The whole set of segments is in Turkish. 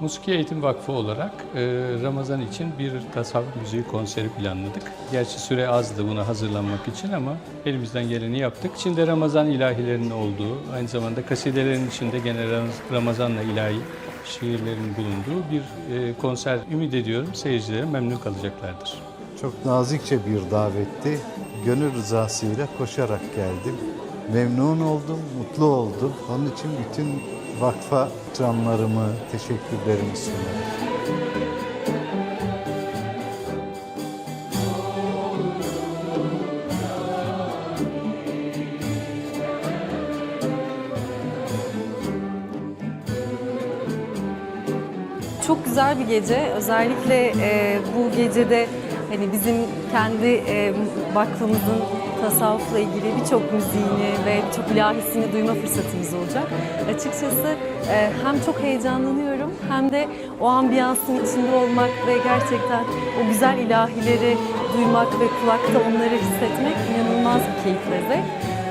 Musiki Eğitim Vakfı olarak e, Ramazan için bir tasavvuf müziği konseri planladık. Gerçi süre azdı buna hazırlanmak için ama elimizden geleni yaptık. İçinde Ramazan ilahilerinin olduğu, aynı zamanda kasidelerin içinde gene Ram- Ramazan'la ilahi şiirlerin bulunduğu bir e, konser. Ümit ediyorum seyircilerim memnun kalacaklardır. Çok nazikçe bir davetti. Gönül rızasıyla koşarak geldim. Memnun oldum, mutlu oldum. Onun için bütün vakfa canlarımı, teşekkürlerimi sunarım. Çok güzel bir gece. Özellikle e, bu gecede hani bizim kendi e, vakfımızın tasavvufla ilgili birçok müziğini ve birçok ilahisini duyma fırsatımız olacak. Açıkçası e, hem çok heyecanlanıyorum hem de o ambiyansın içinde olmak ve gerçekten o güzel ilahileri duymak ve kulakta onları hissetmek inanılmaz bir keyif ve.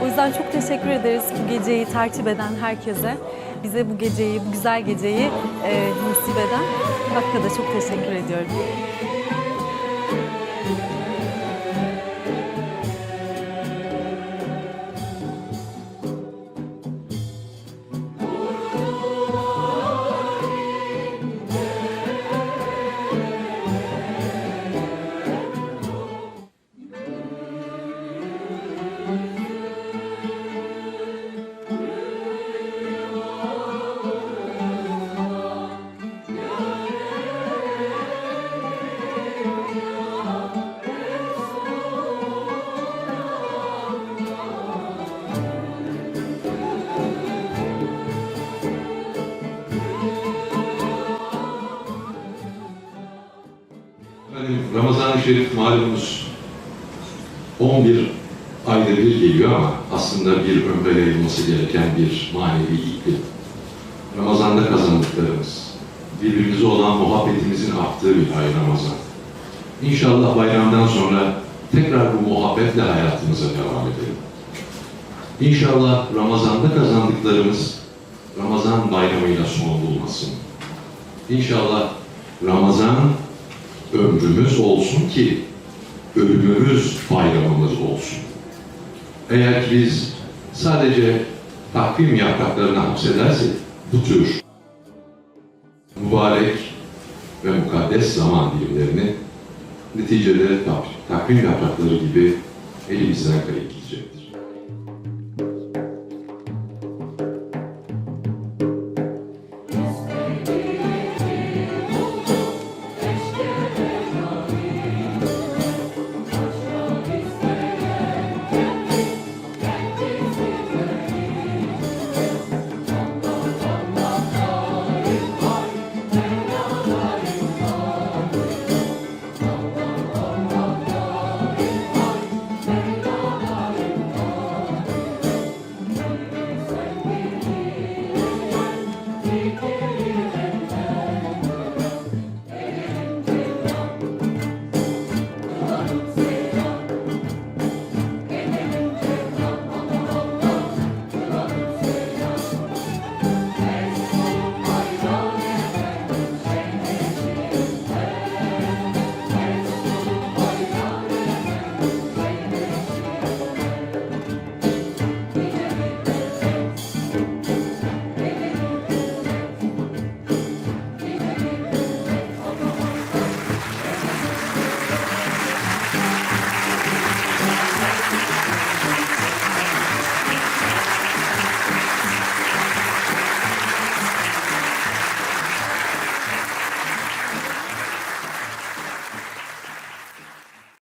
O yüzden çok teşekkür ederiz bu geceyi tertip eden herkese. Bize bu geceyi, bu güzel geceyi e, nasip eden Hakk'a da çok teşekkür ediyorum. Efendim, Ramazan-ı Şerif malumunuz 11 ayda bir geliyor ama aslında bir ömre yayılması gereken bir manevi iklim. Ramazan'da kazandıklarımız, birbirimize olan muhabbetimizin arttığı bir ay Ramazan. İnşallah bayramdan sonra tekrar bu muhabbetle hayatımıza devam edelim. İnşallah Ramazan'da kazandıklarımız Ramazan bayramıyla son bulmasın. İnşallah Ramazan ömrümüz olsun ki ölümümüz bayramımız olsun. Eğer biz sadece takvim yapraklarına hapsedersek bu tür mübarek ve mukaddes zaman dilimlerini neticede tak- takvim yaprakları gibi elimizden kayıp gidecektir.